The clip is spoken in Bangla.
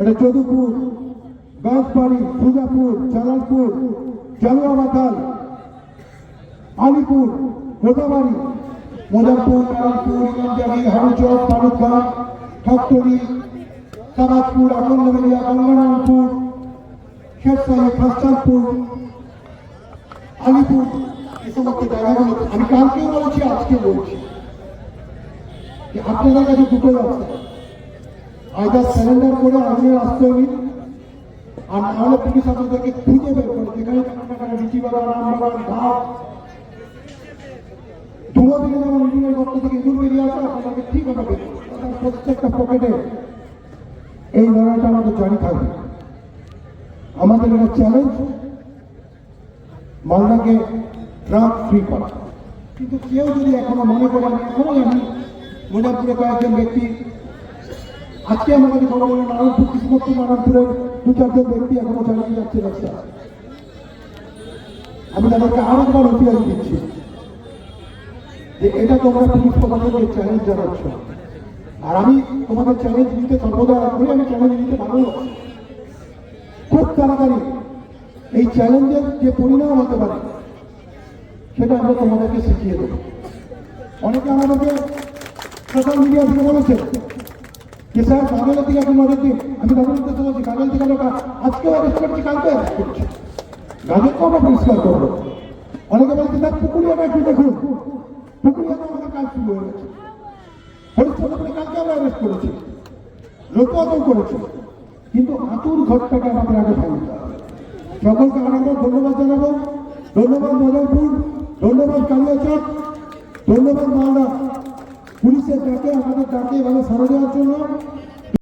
এটা যদুপুর বাঁশবাড়ি, সুজাপুর জালালপুর জালুয়া মাতাল, আলিপুর গোদাবাড়ি মোজামপুর কালামপুর ইমামজারি হারুচক ফারুকগাঁ ঠকটরি তারাজপুর আকন্দবেলিয়া গঙ্গারামপুর, শেরশাহী খাস্তানপুর আলিপুর। এই সমস্ত জায়গাগুলো আমি কালকেও বলেছি আজকে বলছি। আপনাদের কাছে দুটোই আছে। আইদার স্যারেন্ডার করে আগুনের আশ্রয় নিন আর নাহলে পুলিশ আপনাদেরকে খুঁজে বের করে। যেখানে আপনারা রিচি বাগান রাম বাগান ঘাট ধুলো দিলে যেমন গর্ত থেকে ইঁদুর বেরিয়ে আসে, আপনাদেরকে ঠিক হবে প্রত্যেকটা পকেটে এই লড়াইটা আমাদের জারি থাকবে। আমাদের এটা চ্যালেঞ্জ মালদাকে ড্রাগ ফ্রি করা। কিন্তু কেউ যদি এখনও মনে করেন এখনও আমি মোজামপুরে কয়েকজন ব্যক্তি আজকে আমার কাছে খবর হলো নারায়ণপুর কৃষ্ণপুর নারায়ণপুরের দু চারজন ব্যক্তি এখনও চালিয়ে যাচ্ছে রাস্তা। আমি তাদেরকে আরেকবার হুঁশিয়ারি দিচ্ছি যে এটা তোমরা পুলিশ প্রশাসনকে চ্যালেঞ্জ জানাচ্ছ। আর আমি তোমাদের চ্যালেঞ্জ নিতে সর্বদা আগ্রহী আমি চ্যালেঞ্জ নিতে ভালো খুব তাড়াতাড়ি এই চ্যালেঞ্জের যে পরিণাম হতে পারে, সেটা আমরা তোমাদেরকে শিখিয়ে দেবো। অনেকে আমাদেরকে সোশ্যাল মিডিয়া থেকে বলেছে যে দিকে আপনি নজর দিন। আমি গাজলের দিকে বলছি গাজল থেকে লোক, আজকেও অ্যারেস্ট করছি কালকে অ্যারেস্ট করছি। গাজলকে আমরা পরিষ্কার করব। অনেকে বলছে স্যার পুকুরিয়াটা একটু দেখুন। পুকুরিয়াতে আমাদের কাজ শুরু হয়ে গেছে। হরিশ্চন্দ্রপুরে কালকে আমরা অ্যারেস্ট করেছি। লোকও করেছি। কিন্তু আতুর ঘরটাকে আমাদের আগে ভাঙতে হবে। সকলকে আরেকবার ধন্যবাদ জানাব। ধন্যবাদ মজলপুর ধন্যবাদ কালিয়াচক, ধন্যবাদ মালদা। পুলিশের ডাকে আমাদের ডাকে এভাবে সরে যাওয়ার জন্য